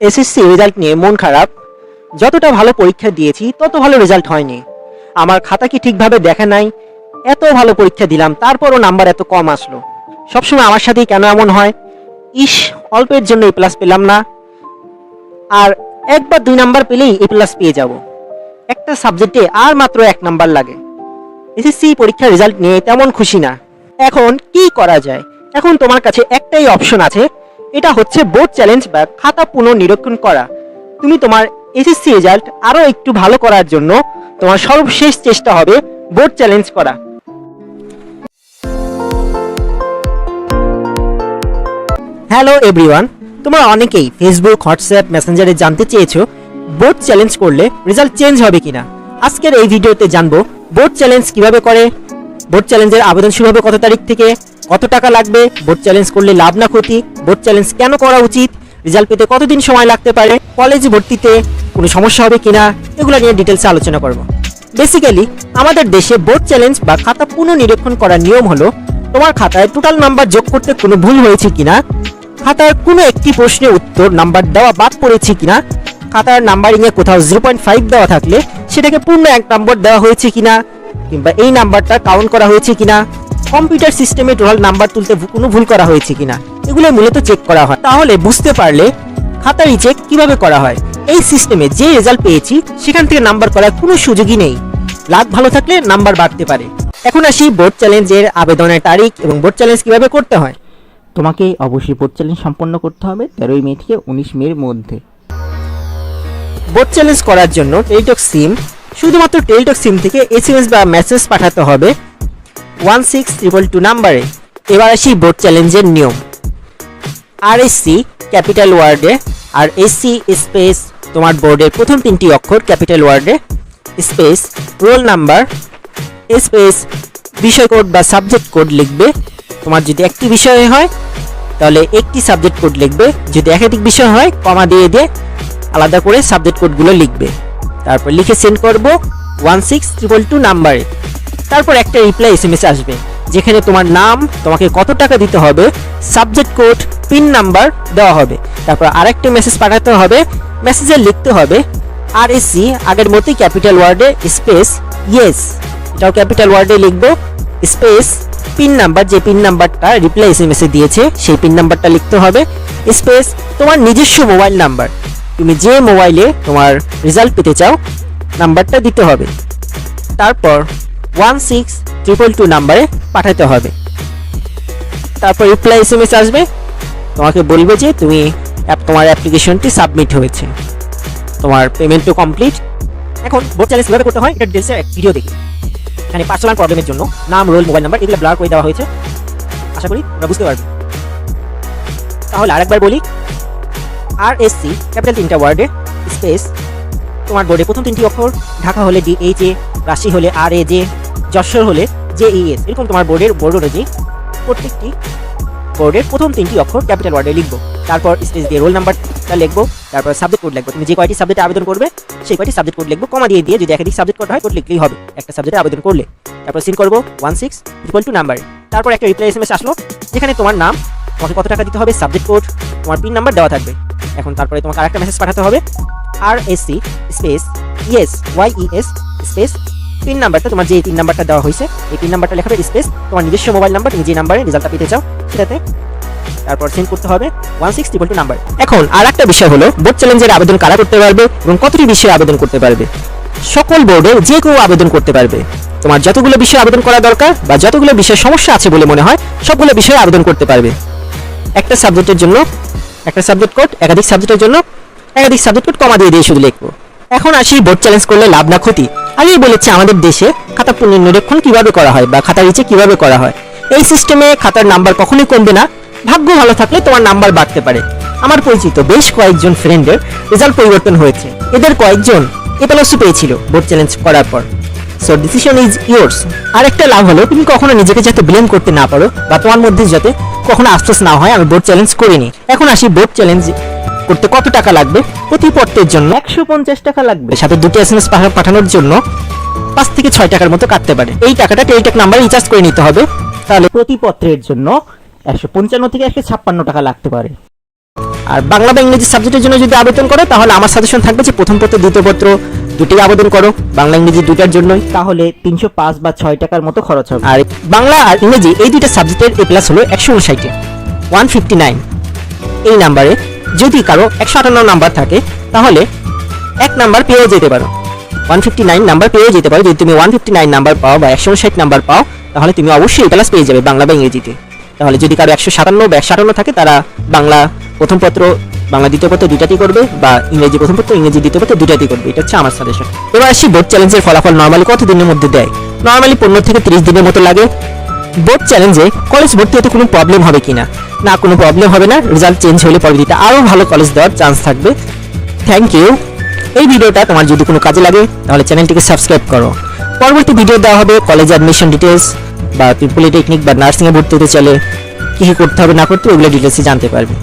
SSC result নিয়ে মন খারাপ। যতটা ভালো পরীক্ষা দিয়েছি, তত ভালো রেজাল্ট হয়নি। আমার খাতা কি ঠিকভাবে দেখা নাই? এত ভালো পরীক্ষা দিলাম, তারপরও নাম্বার এত কম আসলো। সবসময় আমার সাথেই কেন এমন হয়? ইস, অল্পের জন্য এ প্লাস পেলাম না। আর একবার দুই নাম্বার পেলেই এ প্লাস পেয়ে যাব। একটা সাবজেক্টে আর মাত্র এক নাম্বার লাগে। এসএসসি পরীক্ষার রেজাল্ট নিয়ে তেমন খুশি না। এখন কি করা যায়? এখন তোমার কাছে একটাই অপশন আছে এটা হচ্ছে বোর্ড চ্যালেঞ্জ বা খাতা পুনর্নিরীক্ষণ করা। তুমি তোমার এসএসসি রেজাল্ট আরও একটু ভালো করার জন্য তোমার সর্বশেষ চেষ্টা হবে বোর্ড চ্যালেঞ্জ করা। হ্যালো এভরিওয়ান তোমরা অনেকেই ফেসবুক হোয়াটসঅ্যাপ মেসেঞ্জারে জানতে চেয়েছো বোর্ড চ্যালেঞ্জ করলে রেজাল্ট চেঞ্জ হবে কিনা। আজকের এই ভিডিওতে জানব বোর্ড চ্যালেঞ্জ কীভাবে করে বোর্ড চ্যালেঞ্জের আবেদন শুরু হবে কত তারিখ থেকে কত টাকা লাগবে? বোর্ড চ্যালেঞ্জ করলে লাভ না ক্ষতি? বোর্ড চ্যালেঞ্জ কেন করা উচিত? রেজাল্ট পেতে কতদিন সময় লাগতে পারে? কলেজ ভর্তিতে কোনো সমস্যা হবে কিনা? এগুলো নিয়ে ডিটেলসে আলোচনা করব। বেসিক্যালি আমাদের দেশে বোর্ড চ্যালেঞ্জ বা খাতা পুনর্নিরীক্ষণ করার নিয়ম হলো, তোমার খাতায় টোটাল নাম্বার যোগ করতে কোনো ভুল হয়েছে কিনা? খাতার কোনো একটি প্রশ্নের উত্তর নাম্বার দেওয়া বাদ পড়েছে কিনা? খাতার নাম্বারিং এ কোথাও জিরো পয়েন্ট ফাইভ দেওয়া থাকলে সেটাকে পূর্ণ এক নম্বর দেওয়া হয়েছে কিনা? কিংবা এই নাম্বারটা কাউন্ট করা হয়েছে কিনা? কম্পিউটার সিস্টেমে টোটাল নাম্বার তুলতে কোনো ভুল করা হয়েছে কিনা এগুলো মূলত চেক করা হয়। তাহলে বুঝতে পারলে খাতার চেক কীভাবে করা হয়। এই সিস্টেমে যে রেজাল্ট পেয়েছি সেখান থেকে নাম্বার করার কোনো সুযোগই নেই। লাভ ভালো থাকলে নাম্বার বাড়তে পারে। এখন আসি বোর্ড চ্যালেঞ্জের আবেদনের তারিখ এবং বোর্ড চ্যালেঞ্জ কীভাবে করতে হয়। তোমাকে অবশ্যই বোর্ড চ্যালেঞ্জ সম্পন্ন করতে হবে তেরোই মে থেকে উনিশ মের মধ্যে। বোর্ড চ্যালেঞ্জ করার জন্য টেলিটক সিম শুধুমাত্র টেলিটক সিম থেকে এসএমএস বা মেসেজ পাঠাতে হবে। ওয়ান সিক্স ট্রিপল টু নাম্বারে এবার আসি বোর্ড চ্যালেঞ্জের নিয়ম। আর এসসি ক্যাপিটাল ওয়ার্ডে আর এসসি স্পেস তোমার বোর্ডের প্রথম তিনটি অক্ষর ক্যাপিটাল ওয়ার্ডে স্পেস রোল নাম্বার স্পেস বিষয় কোড বা সাবজেক্ট কোড লিখবে। তোমার যদি একটি বিষয় হয়, তাহলে একটি সাবজেক্ট কোড লিখবে। যদি একাধিক বিষয় হয় কমা দিয়ে দিয়ে আলাদা করে সাবজেক্ট কোডগুলো লিখবে। তারপর লিখে সেন্ড করব ওয়ান সিক্স ট্রিপল টু নাম্বারে তারপর একটা রিপ্লাই এস এম এস আসবে, যেখানে তোমার নাম, তোমাকে কত টাকা দিতে হবে সাবজেক্ট কোড পিন নাম্বার দেওয়া হবে। তারপর আরেকটা মেসেজ পাঠাতে হবে মেসেজে লিখতে হবে আর এসি আগের মতোই ক্যাপিটাল ওয়ার্ডে স্পেস ইয়েস এটাও ক্যাপিটাল ওয়ার্ডে লিখব স্পেস পিন নাম্বার যে পিন নাম্বারটা রিপ্লাই এস এম দিয়েছে, সেই পিন নাম্বারটা লিখতে হবে স্পেস তোমার নিজস্ব মোবাইল নাম্বার তুমি যে মোবাইলে তোমার রেজাল্ট পেতে চাও নাম্বারটা দিতে হবে। তারপর ওয়ান সিক্স ট্রিপল টু নাম্বারে পাঠাতে হবে। তারপর রিপ্লাই এস এম এস আসবে। তোমাকে বলবে যে তুমি তোমার অ্যাপ্লিকেশনটি সাবমিট হয়েছে। তোমার পেমেন্টও কমপ্লিট এখন বোর্ড চ্যালেঞ্জ কীভাবে করতে হয়, এটা ডিটেলসে এক ভিডিও দেখি। এখানে পার্সোনাল প্রবলেমের জন্য নাম রোল মোবাইল নাম্বার এগুলো ব্লার করে দেওয়া হয়েছে। আশা করি তোমরা বুঝতে পারবে। তাহলে আরেকবার বলি আর এস সি ক্যাপিটাল তিনটা ওয়ার্ডে স্পেস তোমার বোর্ডে প্রথম তিনটি অক্ষর, ঢাকা হলে ডি এইচ এ রাশি হলে আর এ জে যশোর হলে জে ইএস এরকম তোমার বোর্ডের বোর্ড অনুযায়ী প্রত্যেকটি বোর্ডের প্রথম তিনটি অক্ষর ক্যাপিটাল ওয়ার্ডে লিখব। তারপর স্পেস দিয়ে রোল নাম্বারটা লিখব, তারপর সাবজেক্ট কোড লিখব। তুমি যে কয়টি সাবজেক্টে আবেদন করবে, সেই কয়টি সাবজেক্ট কোড লিখব কমা দিয়ে দিয়ে যদি একাধিক সাবজেক্ট কোড হয় কোড লিখলেই হবে। একটা সাবজেক্টে আবেদন করলে। তারপর সিন করব ওয়ান সিক্স ট্রিপল টু নাম্বারে তারপর একটা রিপ্লাই এস এম এস আসলো, যেখানে তোমার নাম, তোমাকে কত টাকা দিতে হবে সাবজেক্ট কোড তোমার পিন নাম্বার দেওয়া থাকবে। এখন তারপরে তোমাকে আরেকটা মেসেজ পাঠাতে হবে আর S C space E S Y E S space pin নাম্বারটা তোমার যে পিন নাম্বারটা দেওয়া হয়েছে, এই পিন নাম্বারটা লেখাবে স্পেস তোমার নিজস্ব মোবাইল নাম্বার তুমি যে নাম্বারে রেজাল্টটা পেতে চাও, সেটাতে। তারপর সেন্ড করতে হবে one six triple two number এখন আর একটা বিষয় হলো বোর্ড চ্যালেঞ্জের আবেদন কারা করতে পারবে এবং কতটি বিষয়ে আবেদন করতে পারবে? সকল বোর্ডে যে কেউ আবেদন করতে পারবে। তোমার যতগুলো বিষয়ে আবেদন করা দরকার বা যতগুলো বিষয়ে সমস্যা আছে বলে মনে হয়, সবগুলো বিষয়ে আবেদন করতে পারবে। একটা সাবজেক্টের জন্য, একটা সাবজেক্ট কোড একাধিক সাবজেক্টের জন্য, একাধিক সাবজেক্ট কোড কমা দিয়ে দিয়ে শুধু লিখব। এখন আসি বোর্ড চ্যালেঞ্জ করলে লাভ না ক্ষতি। আগেই বলেছি, আমাদের দেশে খাতা পুনর্নিরীক্ষণ কীভাবে করা হয় বা খাতা রিচে কীভাবে করা হয়, এই সিস্টেমে খাতার নাম্বার কখনোই কমবে না। ভাগ্য ভালো থাকলে তোমার নাম্বার বাড়তে পারে। আমার পরিচিত বেশ কয়েকজন ফ্রেন্ডের রেজাল্ট পরিবর্তন হয়েছে। এদের কয়েকজন এপালসও পেয়েছিল বোর্ড চ্যালেঞ্জ করার পর। সো ডিসিশন ইজ ইয়োর্স আর একটা লাভ হলো, তুমি কখনো নিজেকে যাতে ব্লেম করতে না পারো বা তোমার মধ্যে যাতে কখনো আফসোস না হয়, আমি বোর্ড চ্যালেঞ্জ করিনি। এখন আসি বোর্ড চ্যালেঞ্জ করতে কত টাকা লাগবে? প্রতি পত্রের জন্য একশো পঞ্চাশ টাকা লাগবে। সাথে দুটো এস এম এস পাঠানোর জন্য পাঁচ থেকে ছয় টাকার মতো কাটতে পারে। এই টাকাটা টেলিটেক নাম্বার রিচার্জ করে নিতে হবে। তাহলে প্রতি পত্রের জন্য একশো পঞ্চান্ন থেকে একশো ছাপ্পান্ন টাকা লাগতে পারে। আর বাংলা বা ইংরেজি সাবজেক্টের জন্য যদি আবেদন করো তাহলে আমার সাজেশন থাকবে যে প্রথম পত্র দ্বিতীয় পত্র দুটি আবেদন করো। বাংলা ইংরেজি দুইটার জন্যই। তাহলে তিনশো পাঁচ বা ছয় টাকার মতো খরচ হবে। আর বাংলা আর ইংরেজি এই দুইটা সাবজেক্টের এ প্লাস হলো একশো উনষাটে ওয়ান ফিফটি নাইন এই নাম্বারে যদি কারও একশো আটান্ন নাম্বার থাকে, তাহলে এক নাম্বার পেয়ে যেতে পারো। ওয়ান ফিফটি নাইন নাম্বার পেয়ে যেতে পারো। যদি তুমি ওয়ান ফিফটি নাইন নাম্বার পাও বা একশো উনষাট নাম্বার পাও, তাহলে তুমি অবশ্যই এ প্লাস পেয়ে যাবে বাংলা বা ইংরেজিতে। তাহলে যদি কারও একশো সাতান্ন বা একশো আটান্ন থাকে, তারা বাংলা প্রথম পত্র, বাংলা দ্বিতীয় পত্র দুটাতেই করবে বা ইংরেজি প্রথম পত্র, ইংরেজি দ্বিতীয় পত্র দুটাতেই করবে। এটা হচ্ছে আমার সাজেশন এবার আসি বোর্ড চ্যালেঞ্জের ফলাফল নর্মালি কত দিনের মধ্যে দেয়? নর্মালি পনেরো থেকে তিরিশ দিনের মতো লাগে। বোর্ড চ্যালেঞ্জে কলেজ ভর্তি হতে কোনো প্রবলেম হবে কি না না কোনো প্রবলেম হবে না রেজাল্ট চেঞ্জ হলে পরবর্তীতে আরও ভালো কলেজ দেওয়ার চান্স থাকবে। থ্যাংক ইউ এই ভিডিওটা তোমার যদি কোনো কাজে লাগে, তাহলে চ্যানেলটিকে সাবস্ক্রাইব করো। পরবর্তী ভিডিও দেওয়া হবে কলেজ অ্যাডমিশন ডিটেলস বা পলিটেকনিক বা নার্সিংয়ে ভর্তি হতে চলে কী কী করতে হবে না করতে ওগুলো ডিটেলসে জানতে পারবে।